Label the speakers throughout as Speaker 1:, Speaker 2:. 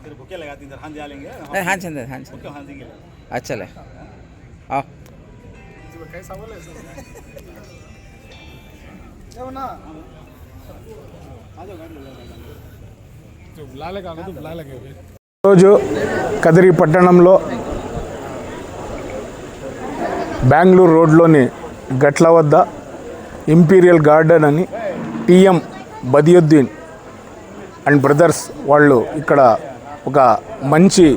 Speaker 1: फिर भूखे लगाती इधर हाथ जालेंगे
Speaker 2: नहीं हाँ चंदर हाँ चंदर
Speaker 1: हाथ देंगे
Speaker 2: अच्छा ले आओ
Speaker 3: రోజు కదిరి పట్టణంలో బెంగళూరు రోడ్లోని గట్ల వద్ద ఇంపీరియల్ గార్డెన్ అని టిఎం బదియుద్దీన్ అండ్ బ్రదర్స్ వాళ్ళు ఇక్కడ ఒక మంచి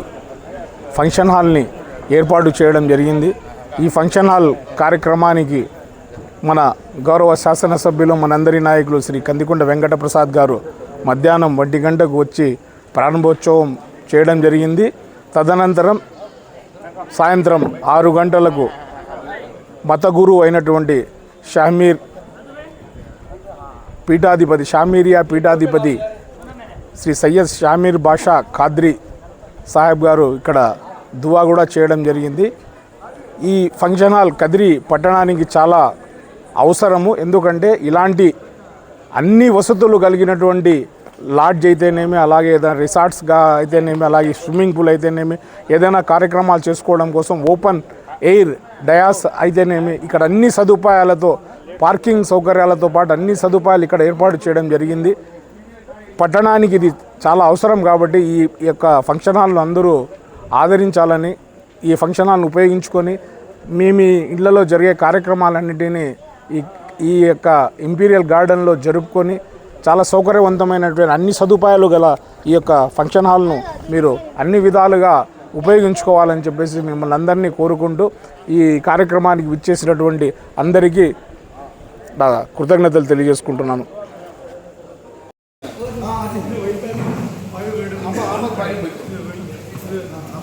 Speaker 3: ఫంక్షన్ హాల్ని ఏర్పాటు చేయడం జరిగింది. ఈ ఫంక్షన్ హాల్ కార్యక్రమానికి మన గౌరవ శాసనసభ్యులు మనందరి నాయకులు శ్రీ కందికొండ వెంకట ప్రసాద్ గారు మధ్యాహ్నం ఒంటి గంటకు వచ్చి ప్రారంభోత్సవం చేయడం జరిగింది. తదనంతరం సాయంత్రం ఆరు గంటలకు మత గురువు అయినటువంటి షామీర్ పీఠాధిపతి షామీరియా పీఠాధిపతి శ్రీ సయ్యద్ షామీర్ బాషా ఖాద్రి సాహెబ్ గారు ఇక్కడ దువా కూడా చేయడం జరిగింది. ఈ ఫంక్షన్ హాల్ కదిరి పట్టణానికి చాలా అవసరము. ఎందుకంటే ఇలాంటి అన్ని వసతులు కలిగినటువంటి లాడ్జ్ అయితేనేమి అలాగే ఏదైనా రిసార్ట్స్గా అయితేనేమి అలాగే స్విమ్మింగ్ పూల్ అయితేనేమి ఏదైనా కార్యక్రమాలు చేసుకోవడం కోసం ఓపెన్ ఎయిర్ డయాస్ అయితేనేమి ఇక్కడ అన్ని సదుపాయాలతో పార్కింగ్ సౌకర్యాలతో పాటు అన్ని సదుపాయాలు ఇక్కడ ఏర్పాటు చేయడం జరిగింది. పట్టణానికి ఇది చాలా అవసరం కాబట్టి ఈ యొక్క ఫంక్షన్ హాల్ను అందరూ ఆదరించాలని ఈ ఫంక్షన్ హాల్ను ఉపయోగించుకొని మీ మీ ఇళ్ళలో జరిగే కార్యక్రమాలన్నిటినీ ఈ ఈ యొక్క ఇంపీరియల్ గార్డెన్లో జరుపుకొని చాలా సౌకర్యవంతమైనటువంటి అన్ని సదుపాయాలు గల ఈ యొక్క ఫంక్షన్ హాల్ను మీరు అన్ని విధాలుగా ఉపయోగించుకోవాలని చెప్పేసి మిమ్మల్ని అందరినీ కోరుకుంటూ ఈ కార్యక్రమానికి విచ్చేసినటువంటి అందరికీ కృతజ్ఞతలు తెలియజేసుకుంటున్నాను.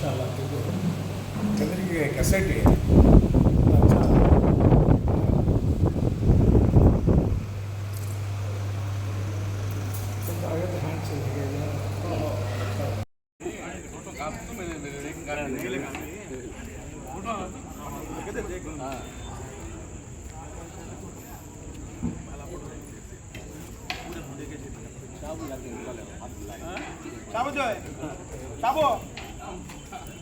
Speaker 1: చాలా చంద్రిక కసెట్ চাবো চাবো